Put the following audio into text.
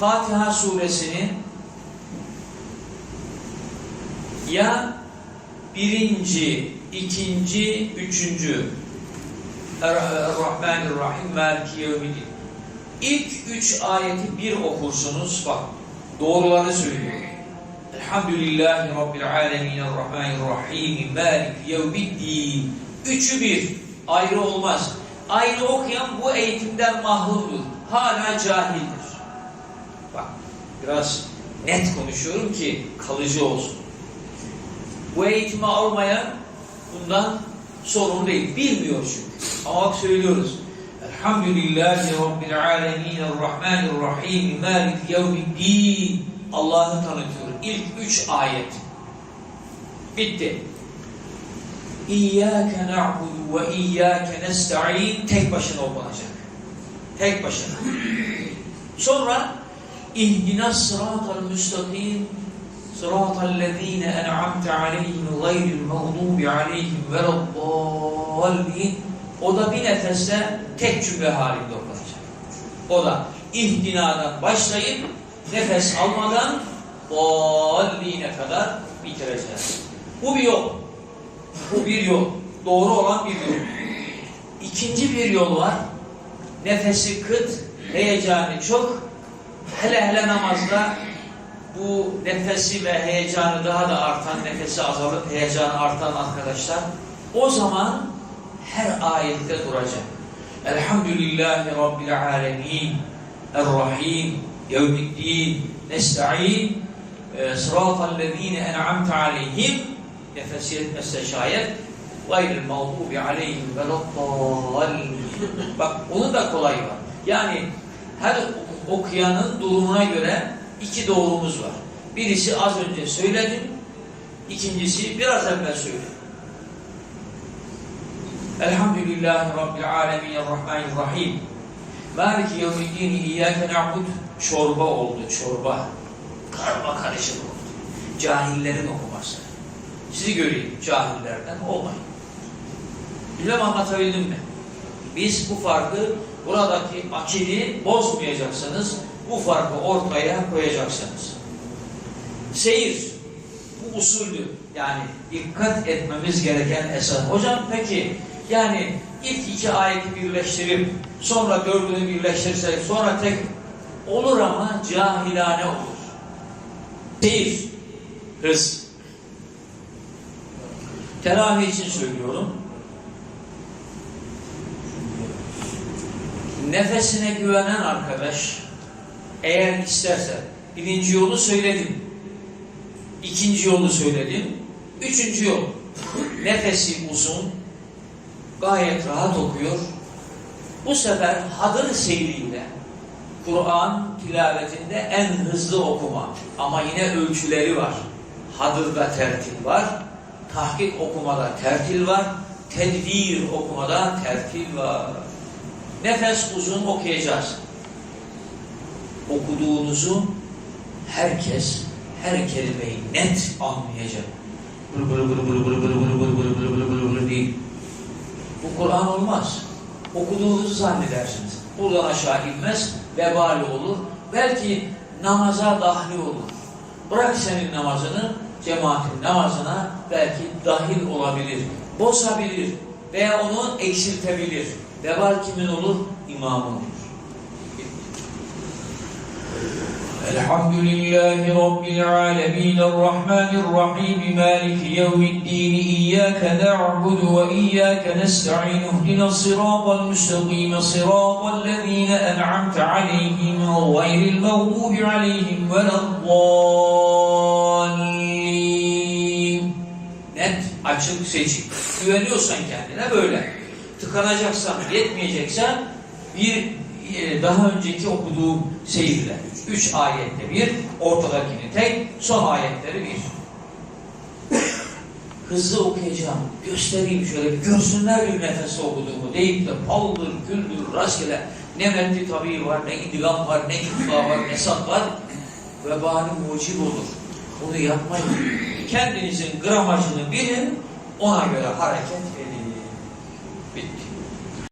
Fatiha suresinin ya birinci, ikinci, üçüncü Er-Rahmanir-Rahim Maliki Yevmiddin İlk üç ayeti bir okursunuz bak doğruları söylüyor. Elhamdülillahi Rabbil Alemin Rahmanir-Rahim Maliki Yevmiddin Üçü bir ayrı olmaz. Ayrı okuyan bu eğitimden mahrumdur. Hala cahildir. Bak biraz net konuşuyorum ki kalıcı olsun. Bu eğitimi almayan bundan sorumlu değil. Bilmiyor çünkü. Ama bak söylüyoruz. Elhamdülillahi Rabbil alemin Rahmanirrahim Malik yevmiddin Allah'ı tanıtıyor. İlk üç ayet. Bitti. İyyâke na'budu ve iyyâke nesta'in tek başına okunacak. Tek başına. Sonra İhdina sıratal müstakim sıratal lezîne en'amte aleyhim gayril mağdubi aleyhim veleddallin o da bir nefeste tek cümle halinde okunacak. O da ihdinadan başlayıp nefes almadan dalline kadar bitireceğiz. Bu bir yol. Bu bir yol. Doğru olan bir yol. İkinci bir yol var. Nefesi kıt, heyecanı çok. Hele hele namazda bu nefesi ve heyecanı daha da artan, nefesi azalıp heyecanı artan arkadaşlar o zaman her ayette duracak. Elhamdülillahi Rabbil alemin Errahim Yevmiddin Nesta'in Sıratal lezine en'amte aleyhim Nefes yetmezse şayet gayril mağdubi aleyhim veleddallin Bak onun da kolay var. Yani her okuyanın durumuna göre iki doğrumuz var. Birisi az önce söyledim, ikincisi biraz evvel söyledim. Elhamdülillahi Rabbil alemin Rahmanirrahim. Maliki yevmiddin iyyâke na'bud çorba oldu, çorba. Karma karışık oldu. Cahillerin okuması. Sizi göreyim, cahillerden olmayın. Bilmem anlatabildim mi? Biz bu farkı, buradaki akidi bozmayacaksınız, bu farkı ortaya koyacaksınız. Seyir, bu usuldü. Yani dikkat etmemiz gereken esas. Hocam peki, yani ilk iki ayeti birleştirip sonra dördünü birleştirirsek sonra tek olur ama cahilane olur. Seyir, hız. Teravih için söylüyorum. Nefesine güvenen arkadaş eğer isterse birinci yolu söyledim. ikinci yolu söyledim. Üçüncü yol nefesi uzun gayet rahat okuyor. Bu sefer hadır seyriyle Kur'an tilavetinde en hızlı okuma ama yine ölçüleri var. Hadırda tertil var, tahkik okumada tertil var, tedbir okumada tertil var. Nefes uzun okuyacağız. Okuduğunuzu herkes, her kelimeyi net anlayacak. Bır bır bır bır bır bır bır bır bır bır bır bır bır değil. Bu Kur'an olmaz. Okuduğunuzu zannedersiniz. Buradan aşağı inmez, vebali olur. Belki namaza dahil olur. Bırak senin namazını, cemaatin namazına belki dahil olabilir. Bozabilir veya onu eksiltebilir. Vebal kimin olur? İmam olur. Elhamdülillahi Rabbil alemin, Errahmanirrahim, Maliki yevmiddin, İyyâke na'budu ve İyyâke nesta'in, Uhdina sirâtal müstakîme, sirâtal lezîne en'amte aleyhim, Gayril mağdubi aleyhim, veladdallin. Net, açık, seçik. Güveniyorsan kendine böyle. Tıkanacaksan, yetmeyeceksen bir e, daha önceki okuduğum seyirle. Üç ayette bir, ortadakini tek, son ayetleri bir. Hızlı okuyacağım, göstereyim şöyle, görsünler bir nefeste okuduğumu deyip de paldır, küldür, rastgele ne metni tabi var, ne idgam var, ne itfa var, ne sat var. Vebali mucib olur. Bunu yapmayın. Kendinizin gramajını bilin, ona göre hareket edin. Quindi